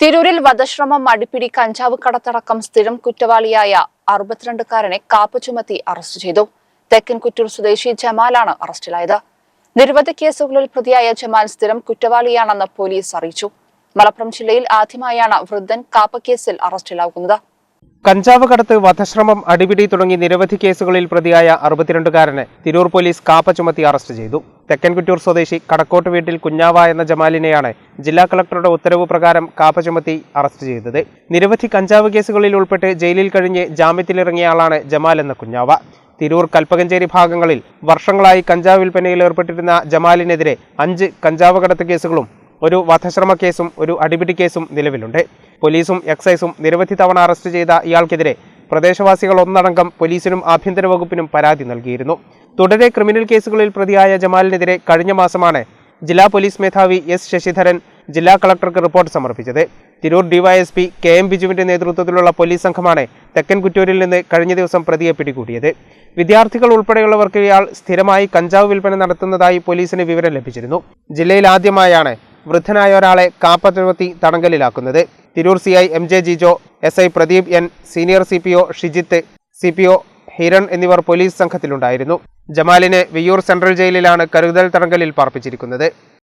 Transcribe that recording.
തിരൂരിൽ വധശ്രമം അടിപ്പിടി കഞ്ചാവ് കടത്തടക്കം സ്ഥിരം കുറ്റവാളിയായ അറുപത്തിരണ്ടുകാരനെ കാപ്പ് ചുമത്തി അറസ്റ്റ് ചെയ്തു. തെക്കൻ കുറ്റൂർ സ്വദേശി ജമാലാണ് അറസ്റ്റിലായത്. നിരവധി കേസുകളിൽ പ്രതിയായ ജമാൽ സ്ഥിരം കുറ്റവാളിയാണെന്ന് പോലീസ് അറിയിച്ചു. മലപ്പുറം ജില്ലയിൽ ആദ്യമായാണ് വൃദ്ധൻ കാപ്പ കേസിൽ അറസ്റ്റിലാകുന്നത് കഞ്ചാവ് കടത്ത് വധശ്രമം അടിപിടി തുടങ്ങി നിരവധി കേസുകളിൽ പ്രതിയായ അറുപത്തിരണ്ടുകാരനെ തിരൂർ പോലീസ് കാപ്പ ചുമത്തി അറസ്റ്റ് ചെയ്തു. തെക്കൻകുറ്റൂർ സ്വദേശി കടക്കോട്ട് വീട്ടിൽ കുഞ്ഞാവ എന്ന ജമാലിനെയാണ് ജില്ലാ കളക്ടറുടെ ഉത്തരവ് പ്രകാരം കാപ്പ ചുമത്തി അറസ്റ്റ് ചെയ്തത്. നിരവധി കഞ്ചാവ് കേസുകളിൽ ഉൾപ്പെട്ട് ജയിലിൽ കഴിഞ്ഞ് ജാമ്യത്തിലിറങ്ങിയ ആളാണ് ജമാൽ എന്ന കുഞ്ഞാവ. തിരൂർ കൽപ്പകഞ്ചേരി ഭാഗങ്ങളിൽ വർഷങ്ങളായി കഞ്ചാവ് വിൽപ്പനയിൽ ഏർപ്പെട്ടിരുന്ന ജമാലിനെതിരെ അഞ്ച് കഞ്ചാവ് കടത്ത് കേസുകളും ഒരു വധശ്രമ കേസും ഒരു അടിപിടി കേസും നിലവിലുണ്ട്. പോലീസും എക്സൈസും നിരവധി തവണ അറസ്റ്റ് ചെയ്ത ഇയാൾക്കെതിരെ പ്രദേശവാസികൾ ഒന്നടങ്കം പോലീസിനും ആഭ്യന്തര വകുപ്പിനും പരാതി നൽകിയിരുന്നു. തുടരെ ക്രിമിനൽ കേസുകളിൽ പ്രതിയായ ജമാലിനെതിരെ കഴിഞ്ഞ മാസമാണ് ജില്ലാ പോലീസ് മേധാവി എസ് ശശിധരൻ ജില്ലാ കളക്ടർക്ക് റിപ്പോർട്ട് സമർപ്പിച്ചത്. തിരൂർ ഡിവൈഎസ്പി കെ എം ബിജുവിന്റെ നേതൃത്വത്തിലുള്ള പോലീസ് സംഘമാണ് തെക്കൻ കുറ്റൂരിൽ നിന്ന് കഴിഞ്ഞ ദിവസം പ്രതിയെ പിടികൂടിയത്. വിദ്യാർത്ഥികൾ ഉൾപ്പെടെയുള്ളവർക്ക് ഇയാൾ സ്ഥിരമായി കഞ്ചാവ് വിൽപ്പന നടത്തുന്നതായി പോലീസിന് വിവരം ലഭിച്ചിരുന്നു. ജില്ലയിൽ ആദ്യമായാണ് വൃദ്ധനായ ഒരാളെ KAAPA തടങ്കലിലാക്കുന്നത്. Tirur C I M J Jijo S I Pradeep N senior C P O Shijith C P O Hiran എന്നിവർ പോലീസ് സംഘത്തിലുണ്ടായിരുന്നു. ജമാലിനെ വിയ്യൂർ സെൻട്രൽ ജയിലിലാണ് കരുതൽ തടങ്കലിൽ പാർപ്പിച്ചിരിക്കുന്നത്.